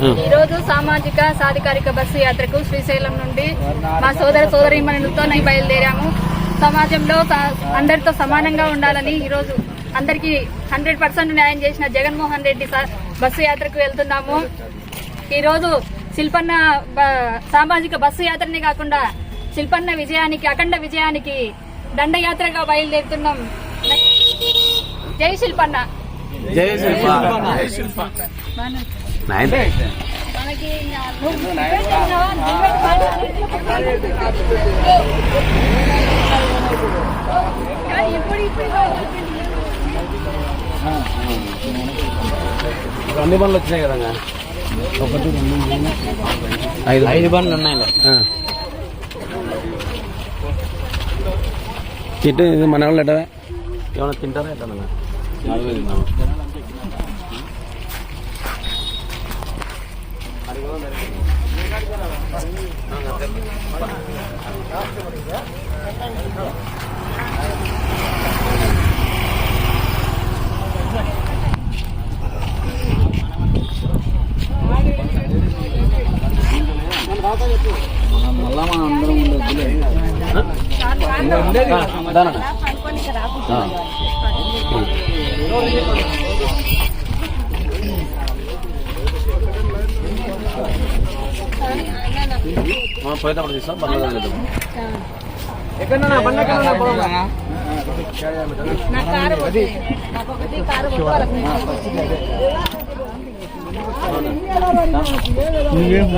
మీరు ఈరోజు సామాజిక సాధికారిక బస్సు యాత్రకు శ్రీశైలం నుండి మా సోదర సోదరిమణులతో నేను బయలుదేరాము. సమాజంలో అందరితో సమానంగా ఉండాలని ఈరోజు అందరికీ హండ్రెడ్ పర్సెంట్ న్యాయం చేసిన జగన్మోహన్ రెడ్డి సా- బస్సు యాత్రకు వెళ్తున్నాము. ఈరోజు శిల్పన్న సామాజిక బస్సు యాత్రనే కాకుండా శిల్పన్న విజయానికి అఖండ విజయానికి దండయాత్రగా బయలుదేరుతున్నాం. జై శిల్పన్న. జై శిల్ప. అన్ని బండ్లు వచ్చినాయి కదా ఒకటి ఐదు. ఐదు బండ్లు ఉన్నాయి ఇది మన వాళ్ళు ఎట్టవే ఏమైనా తింటారా తిన్నాము మళ్ళా మనం అందరం ఉండొద్దులే. దానన్నా పోయేటప్పుడు తీస్తాం బండ్లు తగలేద్దాం నా కారు పోతే నాకు ఒకటి కారు పోతే వాళ్ళకి నువ్వేం